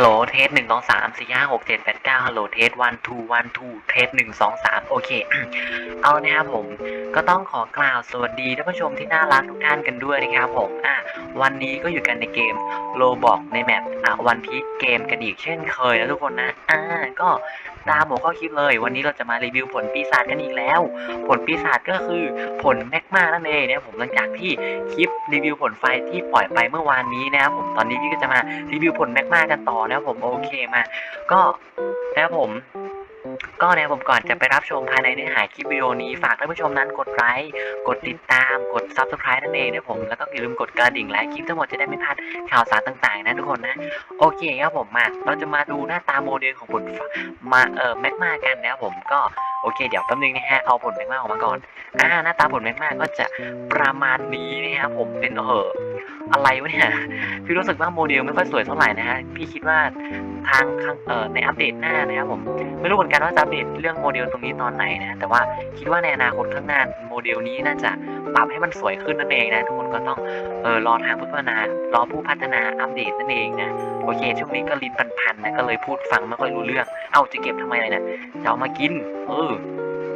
ฮัลโหล เทสหนึ่งสองสามสี่ห้าหกเจ็ดแปดเก้าฮัลโหล เทสวันทูวันทูเทสหนึ่งสองสามโอเค เอานะครับผม ก็ต้องขอกล่าวสวัสดีท่านผู้ชมที่น่ารักทุกท่านกันด้วยนะครับผม อะ วันนี้ก็อยู่กันในเกมโลบอกในแมปอะวันพีเกมกันอีกเช่นเคยนะทุกคนนะ อ่า ก็ ตามหัวข้อคลิปเลย วันนี้เราจะมารีวิวผลปีศาจกันอีกแล้ว ผลปีศาจก็คือผลแมกมานั่นเองนะผมหลังจากที่คลิปรีวิวผลไฟที่ปล่อยไปเมื่อวานนี้นะครับผมตอนนี้พี่ก็จะมารีวิวผลแมกมากันต่อนะครับผมโอเคมา ก็นะครับผม ก็นะครับผมก่อนจะไปรับชมภายในเนื้อหาคลิปวิดีโอนี้ฝากท่านผู้ชมนั้นกดไลค์กดติดตามกด subscribe นั่นเองนะครับผมแล้วก็อย่าลืมกดกระดิ่งและคลิปทั้งหมดจะได้ไม่พลาดข่าวสารต่างๆนะทุกคนนะโอเคครับผมมาเราจะมาดูหน้าตาโมเดลของผลมาเอ่อแมกมากันนะครับผมก็โอเค เดี๋ยวแป๊บนึงนะฮะ เอาผลแมกมาออกมาก่อน อ่า หน้าตาผลแมกมาก็จะประมาณนี้นะครับผม เป็นเอออะไรวะเนี่ย พี่รู้สึกว่าโมเดลไม่ค่อยสวยเท่าไหร่นะฮะ พี่คิดว่าทางข้างเอ่อในอัปเดตหน้านะครับผม ไม่รู้เหมือนกันว่าจะอัปเดตเรื่องโมเดลตรงนี้ตอนไหนนะ แต่ว่าคิดว่าในอนาคตข้างหน้าโมเดลนี้น่าจะปรับให้มันสวยขึ้นนั่นเองนะ ทุกคนก็ต้อง เออรอทางผู้พัฒนา รอผู้พัฒนาอัปเดตนั่นเองนะ โอเค ช่วงนี้ก็ลิ้นพันๆนะก็เลยพูดฟังไม่ค่อยรู้เรื่อง เอาจะเก็บทำไมเลยเนะจะเอามากิน เออ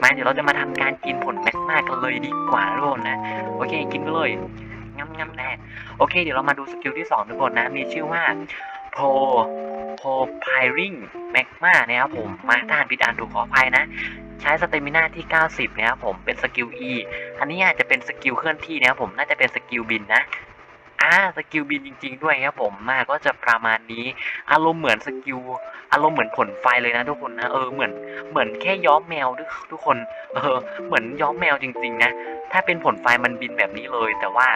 มาเดี๋ยวเราจะมาทำการกินผลแมกมากันเลยดีกว่าทุกคนนะ โอเค กินไปเลยงั้มงั้มแน่โอเค เดี๋ยวเรามาดูสกิลที่สองทุกคนนะ มีชื่อว่าโพโพไพริงแมกมานะครับผม มาถ้านผิดอ่านถูกขออภัยนะใช้สเตมินาที่ 90 นะครับผม เป็นสกิล E อันนี้อาจจะเป็นสกิลเคลื่อนที่นะครับผม น่าจะเป็นสกิลบินนะ อ่าสกิลบินจริง ๆ ด้วยครับผมมาก็จะประมาณนี้ อารมณ์เหมือนสกิลอารมณ์เหมือนผลไฟเลยนะทุกคนนะเออเหมือนเหมือนแค่ย้อมแมวทุกทุกคนเออเหมือนย้อมแมวจริง ๆ นะ ถ้าเป็นผลไฟมันบินแบบนี้เลย แต่ว่า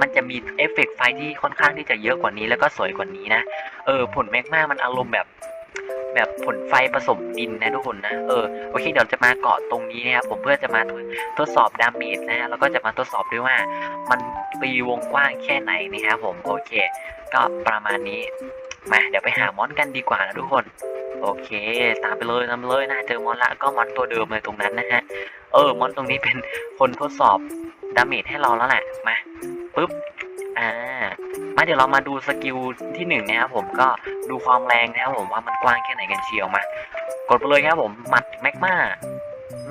มันจะมีเอฟเฟกต์ไฟที่ค่อนข้างที่จะเยอะกว่านี้แล้วก็สวยกว่านี้นะ เออผลแมกมามันอารมณ์แบบ แบบผลไฟผสมดินนะทุกคนนะ เออโอเคเดี๋ยวจะมาเกาะตรงนี้นะครับผมเพื่อจะมาทดสอบดาเมจนะฮะแล้วก็จะมาทดสอบด้วยว่า มันตีวงกว้างแค่ไหนนะครับผมโอเค ก็ประมาณนี้มาเดี๋ยวไปหามอนกันดีกว่านะทุกคน โอเค ตามไปเลยตามเลยนะเจอมอนละก็มอนตัวเดิมเลยตรงนั้นนะฮะเออมอนตรงนี้เป็นคนทดสอบดาเมจให้เราแล้วแหละมาปึ๊บอ่า มาเดี๋ยวเรามาดูสกิลที่หนึ่งนะครับผมก็ดูความแรงนะครับผมว่ามันกว้างแค่ไหนกันเชียวมากดไปเลยครับผมหมัดแมกมา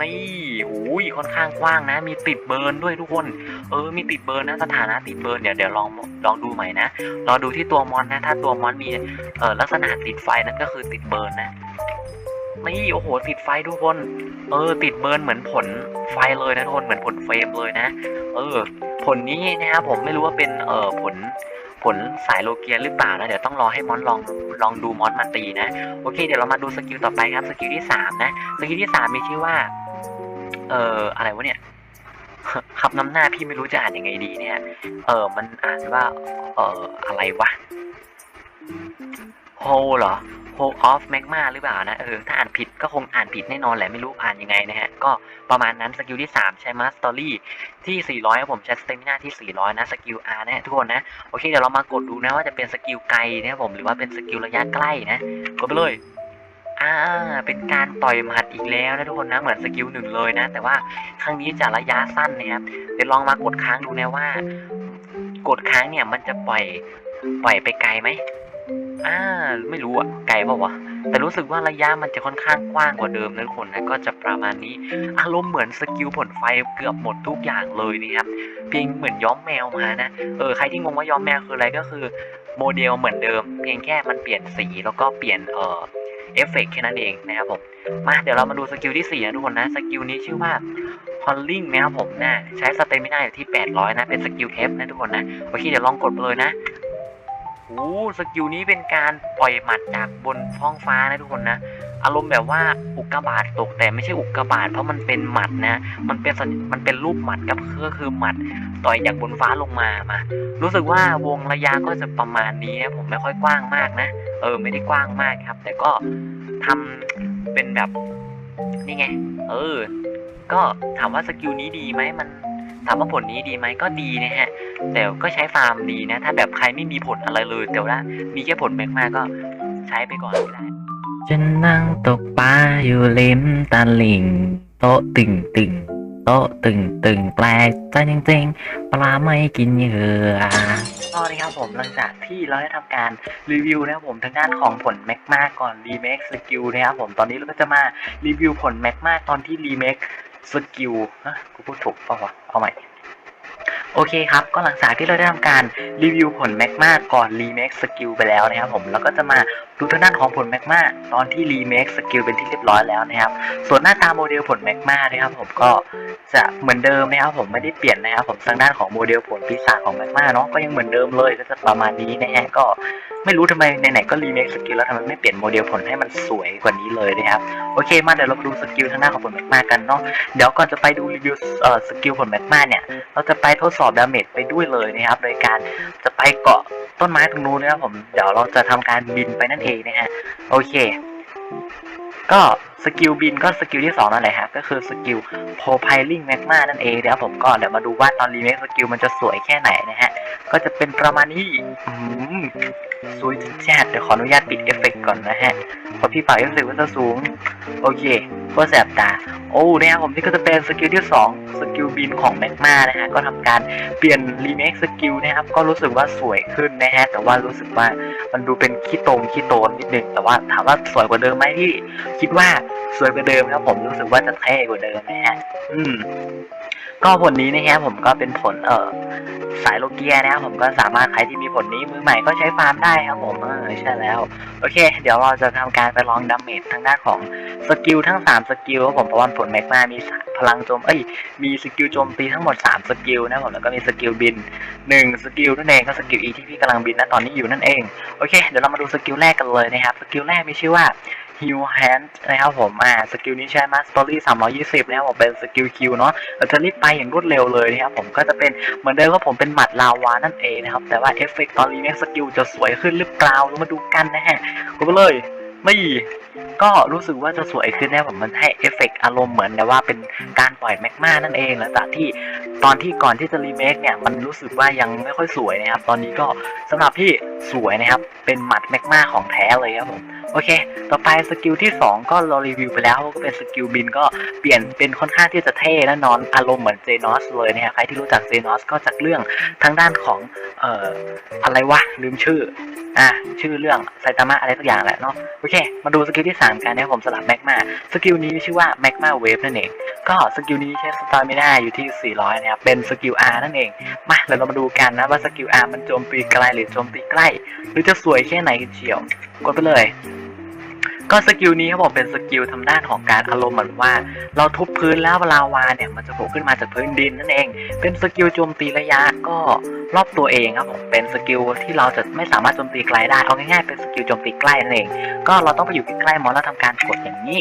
นี่โอ้ยค่อนข้างกว้างนะ มีติดเบิร์นด้วยทุกคน เออ มีติดเบิร์นนะ สถานะติดเบิร์นเดี๋ยวเดี๋ยวลองลองดูใหม่นะรอดูที่ตัวมอนนะ ถ้าตัวมอนมีเออลักษณะติดไฟนั่นก็คือติดเบิร์นนะนี่โอ้โหติดไฟทุกคน เออ ติดเบิร์นเหมือนผลไฟเลยนะทุกคนเหมือนผลเฟรมเลยนะ เออ ผลนี้นะครับผมไม่รู้ว่าเป็นเออผล ผลสายโลเกียหรือเปล่านะเดี๋ยวต้องรอให้มอนลองลองดูมอนมาตีนะโอเค เดี๋ยวเรามาดูสกิลต่อไปครับสกิลที่สามนะสกิลที่สามมีชื่อว่า เอ่ออะไรวะเนี่ยขับน้ำหน้าพี่ไม่รู้จะอ่านยังไงดีเนี่ย เออมันอ่านว่า เอออะไรวะ โฮเหรอ Hole of Magma หรือเปล่านะเออถ้าอ่านผิดก็คงอ่านผิดแน่นอนแหละไม่รู้อ่านยังไงนะฮะ ก็ประมาณนั้นสกิลที่ 3 ใช้มาสตอรี่ที่ 400ครับผมใช้สเตมินาที่ 400 นะสกิล R นะทุกคนนะ โอเค เดี๋ยวเรามากดดูนะว่าจะเป็นสกิลไกลนะครับผมหรือว่าเป็นสกิลระยะใกล้นะ กดไปเลยอ่าเป็นการต่อยหมัดอีกแล้วนะทุกคนนะเหมือนสกิลหนึ่งเลยนะ แต่ว่าครั้งนี้จะระยะสั้นนะครับเดี๋ยวลองมากดค้างดูนะว่า กดค้างเนี่ยมันจะปล่อยปล่อยไปไกลไหม อ่าไม่รู้อะไกลเปล่าวะแต่รู้สึกว่าระยะมันจะค่อนข้างกว้างกว่าเดิมนะทุกคนนะก็จะประมาณนี้ อารมณ์เหมือนสกิลผลไฟเกือบหมดทุกอย่างเลยนะครับเพียงเหมือนย้อมแมวมานะเออใครที่งงว่าย้อมแมวคืออะไรก็คือโมเดลเหมือนเดิม เพียงแค่มันเปลี่ยนสีแล้วก็เปลี่ยนเอ่อเอฟเฟกแค่นั้นเองนะครับผมมาเดี๋ยวเรามาดูสกิลที่4นะทุกคนนะสกิลนี้ชื่อว่าฮอลลิงนะครับผมนะใช้สเตมินาอยู่ที่ 800 นะ เป็นสกิลเอฟนะทุกคนนะโอเคเดี๋ยวลองกดไปเลยนะ โอ้สกิลนี้เป็นการปล่อยหมัดจากบนท้องฟ้านะทุกคนนะ อารมณ์แบบว่าอุกกาบาตตกแต่ไม่ใช่อุกกาบาตเพราะมันเป็นหมัดนะ มันเป็นมันเป็นรูปหมัดกับก็คือหมัดต่อยจากบนฟ้าลงมามา รู้สึกว่าวงระยะก็จะประมาณนี้นะผมไม่ค่อยกว้างมากนะ เออไม่ได้กว้างมากครับ แต่ก็ทำเป็นแบบนี่ไง เออ ก็ถามว่าสกิลนี้ดีไหมมัน ถามว่าผลนี้ดีไหมก็ดีนะฮะ แต่ก็ใช้ฟาร์มดีนะ ถ้าแบบใครไม่มีผลอะไรเลย แต่ว่ามีแค่ผลแมกมาก็ใช้ไปก่อนก็ได้ ฉันนั่งตกปลาอยู่ริมตาลิงโต๊ะตึงตึงโต๊ะตึงตึงแปลกใจจริงๆปลาไม่กินเหยื่อก็นะครับผมหลังจากที่เราได้ทำการรีวิวนะครับผมทางด้านของผลแมกมาก่อนรีเมคสกิลนะครับผมตอนนี้เราก็จะมารีวิวผลแมกมาตอนที่รีเมค สกิลฮะกูพูดถูกป่าวะเอาใหม่ โอเคครับ ก็หลังจากที่เราได้ทำการรีวิวผลแมกมาก่อนรีเมคสกิลไปแล้วนะครับผมแล้วก็จะมาดูทางด้านของผลแมกมาตอนที่รีเมคสกิลเป็นที่เรียบร้อยแล้วนะครับ ส่วนหน้าตาโมเดลผลแมกมานะครับผมก็จะเหมือนเดิมนะครับผมไม่ได้เปลี่ยนนะครับผมทางด้านของโมเดลผลปีศาจของแมกมาเนาะก็ยังเหมือนเดิมเลยก็จะประมาณนี้นะฮะก็ไม่รู้ทำไมไหนๆก็รีเมคสกิลแล้วทำไมไม่เปลี่ยนโมเดลผลให้มันสวยกว่านี้เลยนะครับโอเคมาเดี๋ยวเราดูสกิลทางด้านของผลแมกมากันเนาะเดี๋ยวก่อนจะไปดูรีวิวเอ่อสกิลผลแมกมาเนี่ยเราจะไปทดสอบดาเมจไปด้วยเลยนะครับ โดยการจะไปเกาะต้นไม้ตรงนู้นนะครับผม เดี๋ยวเราจะทำการบินไปนั่นเองนะฮะ โอเค ก็สกิลบินก็สกิลที่สองนั่นแหละครับก็คือสกิลโพไพลิงแมกมานั่นเองนะครับผมก็เดี๋ยวมาดูว่าตอนรีเมคสกิลมันจะสวยแค่ไหนนะฮะ ก็จะเป็นประมาณนี้อืมสวยจัดเดี๋ยวขออนุญาตปิดเอฟเฟกต์ก่อนนะฮะเพราะพี่ปากเอฟเฟกต์มันจะสูง โอเคก็แสบตา โอ้เนี่ยผมนี่ก็จะเป็นสกิลที่ 2 สกิลบินของแมกมานะฮะก็ทำการเปลี่ยนรีเมคสกิลนะครับก็รู้สึกว่าสวยขึ้นนะฮะแต่ว่ารู้สึกว่ามันดูเป็นขี้ตรงขี้โตนนิดนึงแต่ว่าถามว่าสวยกว่าเดิมไหมที่คิดว่าสวยกว่าเดิมครับผมรู้สึกว่าจะเท่กว่าเดิมนะฮะอืมก็ผลนี้นะฮะผมก็เป็นผลเอ่อ สายโลเกียนะครับผมก็สามารถใครที่มีผลนี้มือใหม่ก็ใช้ฟาร์มได้ครับผมเออใช่แล้ว โอเค เดี๋ยวเราจะทำการไปลองดาเมจทางด้านของสกิลทั้ง 3 สกิลครับผมเพราะว่าผลแม็กมามีพลังโจมเอ้ยมีสกิลโจมตีทั้งหมด 3 สกิลนะครับผมแล้วก็มีสกิลบิน 1 สกิลนั่นเองก็สกิล E ที่พี่กำลังบินณตอนนี้อยู่นั่นเองโอเคเดี๋ยวเรามาดูสกิลแรกกันเลยนะครับสกิลแรกมีชื่อว่า Heal Hand นะครับผม อ่า สกิลนี้ใช้ Mastery 320 นะครับผมเป็นสกิลคิวเนาะเราจะรีบไปอย่างรวดเร็วเลยนะครับผม ก็จะเป็นเหมือนเดิมว่าผมเป็นหมัดลาวานั่นเองนะครับ แต่ว่าเอฟเฟกต์ตอนรีเมคสกิลจะสวยขึ้นหรือเปล่าเรามาดูกันนะฮะกูไปเลยไม่ก็รู้สึกว่าจะสวยขึ้นแนะผมมันให้เอฟเฟกต์อารมณ์เหมือนแต่ว่าเป็นการปล่อยแมกมานั่นเองหลังจากที่ตอนที่ก่อนที่จะรีเมคเนี่ยมันรู้สึกว่ายังไม่ค่อยสวยนะครับ ตอนนี้ก็สำหรับที่สวยนะครับ เป็นหมัดแมกมาของแท้เลยครับผม โอเค ต่อไปสกิลที่ 2 ก็เรารีวิวไปแล้วก็เป็นสกิลบินก็เปลี่ยนเป็นค่อนข้างที่จะเท่และนอนอารมณ์เหมือนเจนอสเลยนะฮะใครที่รู้จักเจนอสก็จากเรื่องทางด้านของเอ่ออะไรวะลืมชื่ออะชื่อเรื่องไซตามะอะไรสักอย่างแหละเนาะโอเค มาดูสกิลที่ 3 กันนะครับผมสลับแมกมาสกิลนี้ชื่อว่าแมกมาเวฟนั่นเองก็สกิลนี้ใช้สตาร์มิน่าอยู่ที่ 400 นะครับ เป็นสกิล R นั่นเอง มาเดี๋ยวเรามาดูกันนะว่าสกิล R มันโจมตีไกลหรือโจมตีใกล้ หรือจะสวยแค่ไหนเชียว กดไปเลย ก็สกิลนี้เขาบอกเป็นสกิลทำด้านของการอารมณ์เหมือนว่า เราทุบพื้นแล้วลาวาเนี่ยมันจะโผล่ขึ้นมาจากพื้นดินนั่นเอง เป็นสกิลโจมตีระยะก็รอบตัวเองครับผมเป็นสกิลที่เราจะไม่สามารถโจมตีไกลได้เอาง่ายๆเป็นสกิลโจมตีใกล้นั่นเอง ก็เราต้องไปอยู่ใกล้ๆมอนแล้วทำการกดอย่างนี้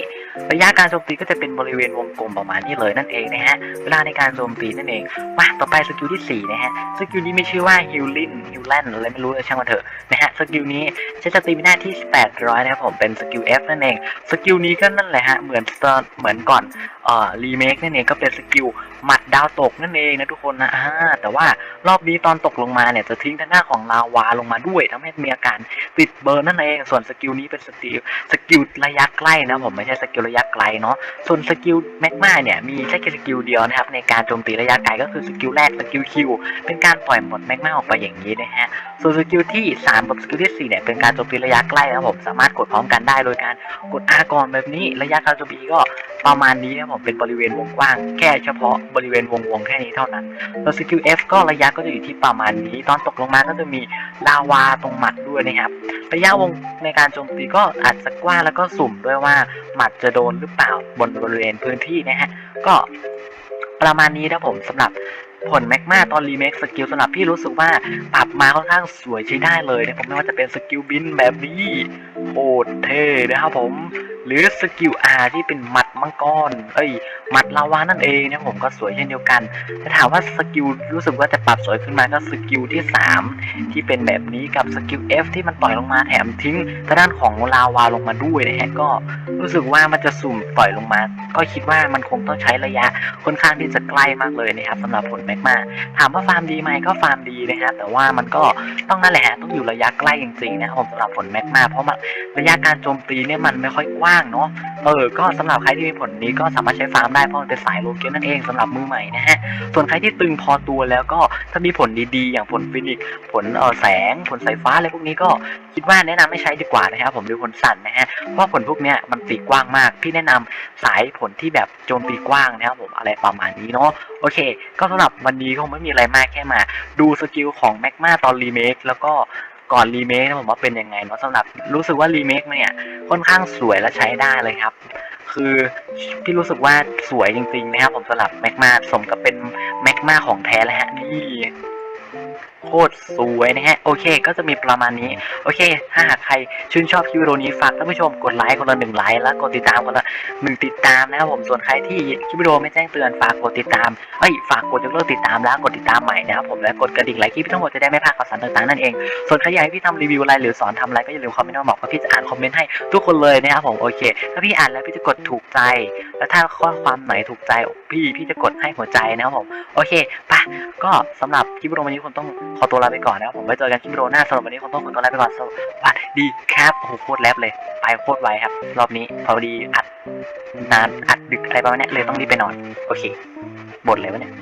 ระยะการโจมตีก็จะเป็นบริเวณวงกลมประมาณนี้เลยนั่นเองนะฮะ เวลาในการโจมตีนั่นเอง มาต่อไปสกิลที่สี่นะฮะ สกิลนี้ไม่ชื่อว่าฮิลลินฮิลแลนอะไรไม่รู้ช่างมันเถอะนะฮะ สกิลนี้ใช้สตีมิน่าที่ 800 นะครับผม เป็นสกิล F นั่นเอง สกิลนี้ก็นั่นแหละฮะ เหมือนตอนเหมือนก่อน รีเมคนั่นเองก็เป็นสกิลหมัดดาวตกนั่นเองนะทุกคนนะอ่าแต่ว่ารอบนี้ตอนตกลงมาเนี่ยจะทิ้งทางหน้าของลาวาลงมาด้วยทำให้มีอาการติดเบิร์นั่นเอง ส่วนสกิลนี้เป็นสกิลสกิลระยะใกล้นะผมไม่ใช่สกิลระยะไกลเนาะส่วนสกิลแมกมาเนี่ยมีแค่สกิลเดียวนะครับในการโจมตีระยะไกลก็คือสกิลแรกสกิลคิวเป็นการปล่อยหมดแมกมาออกไปอย่างนี้นะฮะส่วนสกิลที่3กับสกิลที่4เนี่ยเป็นการโจมตีระยะใกล้นะผมสามารถกดพร้อมกันได้โดยการกด R ก่อนแบบนี้ระยะการโจมตีก็ ประมาณนี้นะครับผมเป็นบริเวณวงกว้าง แค่เฉพาะบริเวณวงวงๆแค่นี้เท่านั้นแล้วนสกิล F ก็ระยะก็จะอยู่ที่ประมาณนี้ ตอนตกลงมาก็จะมีลาวาตรงหมัดด้วยนะครับ ระยะวงในการโจมตีก็อาจจะกว้างแล้วก็สุ่มด้วยว่าหมัดจะโดนหรือเปล่าบนบริเวณพื้นที่นะฮะก็ประมาณนี้นะผมสำหรับ ผลแมกมาตอนรีเมคสกิลสำหรับพี่รู้สึกว่าปรับมาค่อนข้างสวยใช้ได้เลยนะผมไม่ว่าจะเป็นสกิลบินแบบนี้โคตรเท่นะครับผม หรือสกิล R ที่เป็นหมัดมังกรเอ้ยหมัดลาวานั่นเองนะผมก็สวยเช่นเดียวกันแต่ถามว่าสกิลรู้สึกว่าจะปรับสวยขึ้นมาก็สกิลที่ 3 ที่เป็นแบบนี้กับสกิล F ที่มันปล่อยลงมาแถมทิ้งทางด้านของลาวาลงมาด้วยนะฮะก็รู้สึกว่ามันจะสุ่มปล่อยลงมา ก็คิดว่ามันคงต้องใช้ระยะค่อนข้างที่จะใกล้มากเลยนะครับสำหรับผลแมกมาถามว่าฟาร์มดีไหมก็ฟาร์มดีนะฮะแต่ว่ามันก็ต้องนั่นแหละฮะต้องอยู่ระยะใกล้จริงๆนะครับผมสำหรับผลแมกมาเพราะมันระยะการโจมตีเนี่ยมันไม่ค่อยกว้างเนาะ เออ ก็สำหรับใครที่มีผลนี้ก็สามารถใช้ฟาร์มได้เพราะมันเป็นสายโลเกนนั่นเองสำหรับมือใหม่นะฮะ ส่วนใครที่ตึงพอตัวแล้วก็ถ้ามีผลดีๆ อย่างผลฟินิกผลเออแสง ผลสายฟ้าอะไรพวกนี้ก็คิดว่าแนะนำไม่ใช้ดีกว่านะครับผมหรือผลสั่นนะฮะ เพราะผลพวกเนี้ยมันตีกว้างมาก พี่แนะนำสายผลที่แบบโจมตีกว้างนะครับผมอะไรประมาณนี้เนาะ โอเค ก็สำหรับวันนี้คงไม่มีอะไรมากแค่มา ดูสกิลของแม็กมาตอนรีเมคแล้วก็ ก่อนรีเมคนะผมว่าเป็นยังไงเนาะสำหรับรู้สึกว่ารีเมคเนี่ยค่อนข้างสวยและใช้ได้เลยครับ คือพี่รู้สึกว่าสวยจริงๆนะครับผมสำหรับแมกมาสมกับเป็นแมกมาของแท้แล้วฮะนี่ โคตรสวยนะฮะ โอเค ก็จะมีประมาณนี้ โอเค ถ้าหากใครชื่นชอบคลิปวิดีโอนี้ฝากท่านผู้ชมกดไลค์คนละหนึ่งไลค์แล้วกดติดตามคนละหนึ่งติดตามนะครับผม ส่วนใครที่คลิปวิดีโอไม่แจ้งเตือนฝากกดติดตาม เอ้ย ฝากกดยกเลิกติดตามแล้วกดติดตามใหม่นะครับผมและกดกระดิ่งไลค์คลิปทั้งหมดจะได้ไม่พลาดข่าวสารต่างๆนั่นเอง ส่วนใครอยากให้พี่ทำรีวิวอะไรหรือสอนทำอะไรก็อย่าลืมคอมเมนต์มาบอกว่าพี่จะอ่านคอมเมนต์ให้ทุกคนเลยนะครับผม โอเค ถ้าพี่อ่านแล้วพี่จะกดถูกใจ แล้วถ้าข้อความไหนถูกใจพี่พี่จะกดให้หัวใจนะครับผม โอเคปะก็สำหรับคลิปวิดีโอวันนี้คงต้องขอตัวลาไปก่อนนะครับผมไว้เจอกันคลิปวิดีโอหน้าสำหรับวันนี้คงต้องขอตัวลาไปก่อนสวัสดีครับโอ้โหโคตรแลบเลย ไปโคตรไวครับ รอบนี้พอดีอัดนานอัดดึกอะไรประมาณนี้เลยต้องรีบไปนอน โอเคบทเลยวะเนี่ย